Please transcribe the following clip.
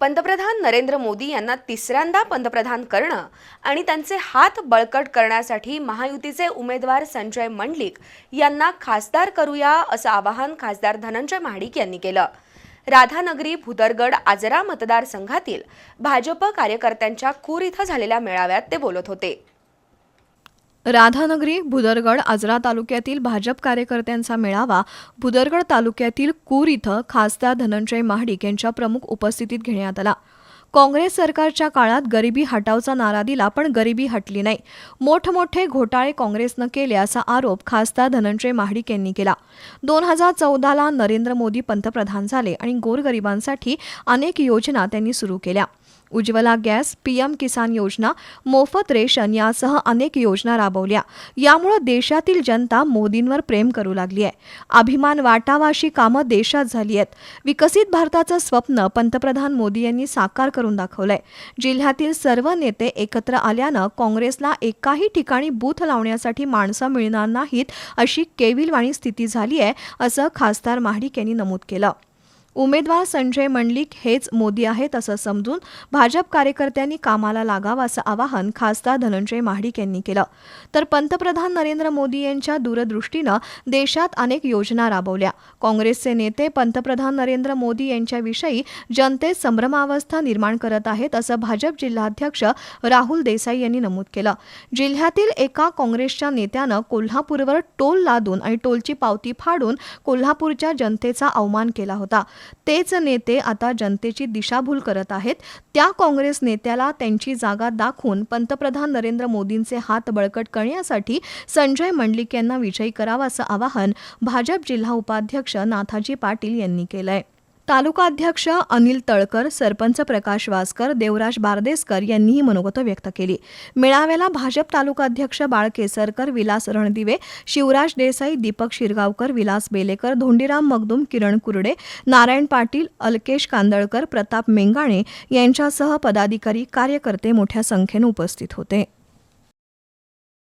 पंतप्रधान नरेंद्र मोदी यांना तिसऱ्यांदा पंतप्रधान करणं आणि त्यांचे हात बळकट करण्यासाठी महायुतीचे उमेदवार संजय मंडलिक यांना खासदार करूया असं आवाहन खासदार धनंजय महाडिक यांनी केलं. राधानगरी भुदरगड आजरा मतदारसंघातील भाजप कार्यकर्त्यांच्या कूर इथं झालेल्या मेळाव्यात ते बोलत होते. राधानगरी भुदरगड आजरा तालुक्यातील भाजप कार्यकर्त्यांचा मेळावा भुदरगड तालुक्यातील कूर इथं खासदार धनंजय महाडिक यांच्या प्रमुख उपस्थितीत घेण्यात आला. काँग्रेस सरकारच्या काळात गरिबी हटावचा नारा दिला पण गरिबी हटली नाही. मोठमोठे घोटाळे काँग्रेसनं केले असा आरोप खासदार धनंजय महाडिक यांनी केला. दोन हजार चौदाला नरेंद्र मोदी पंतप्रधान झाले आणि गोरगरिबांसाठी अनेक योजना त्यांनी सुरू केल्या. उज्ज्वला गॅस पीएम किसान योजना मोफत रेशन यासह अनेक योजना राबवल्या. यामुळे देशातील जनता मोदींवर प्रेम करू लागली आहे. अभिमान वाटावा अशी कामं देशात झाली आहेत. विकसित भारताचं स्वप्न पंतप्रधान मोदी यांनी साकार करून दाखवलंय. जिल्ह्यातील सर्व नेते एकत्र आल्यानं काँग्रेसला एकाही ठिकाणी बूथ लावण्यासाठी माणसं मिळणार नाहीत अशी केविलवाणी स्थिती झाली आहे असं खासदार महाडिक यांनी नमूद केलं. उमेदवार संजय मंडलिक हेच मोदी आहेत असं समजून भाजप कार्यकर्त्यांनी कामाला लागावं असं आवाहन खासदार धनंजय महाडिक यांनी केलं. तर पंतप्रधान नरेंद्र मोदी यांच्या दूरदृष्टीनं देशात अनेक योजना राबवल्या. काँग्रेसचे नेते पंतप्रधान नरेंद्र मोदी यांच्याविषयी जनतेत संभ्रमावस्था निर्माण करत आहेत असं भाजप जिल्हाध्यक्ष राहुल देसाई यांनी नमूद केलं. जिल्ह्यातील एका काँग्रेसच्या नेत्यानं कोल्हापूरवर टोल लादून आणि टोलची पावती फाडून कोल्हापूरच्या जनतेचा अवमान केला होता. तेच नेते आता जनतेची दिशाभूल करत आहेत. त्या काँग्रेस नेत्याला त्यांची जागा दाखवून पंतप्रधान नरेंद्र मोदींचे हात बळकट करण्यासाठी संजय मंडलिक यांना विजयी करावं असं आवाहन भाजप जिल्हा उपाध्यक्ष नाथाजी पाटील यांनी केलंय. तालुका अध्यक्ष अनिल तळकर सरपंच प्रकाश वासकर देवराज बारदेसकर यांनीही मनोगत व्यक्त केली. मेळाव्याला भाजप तालुका अध्यक्ष बाळ केसरकर विलास रणदिवे शिवराज देसाई दीपक शिरगावकर विलास बेलेकर धोंडीराम मगदुम किरण कुरडे नारायण पाटील अलकेश कांदळकर प्रताप मेंगाणे यांच्यासह पदाधिकारी कार्यकर्ते मोठ्या संख्येनं उपस्थित होते.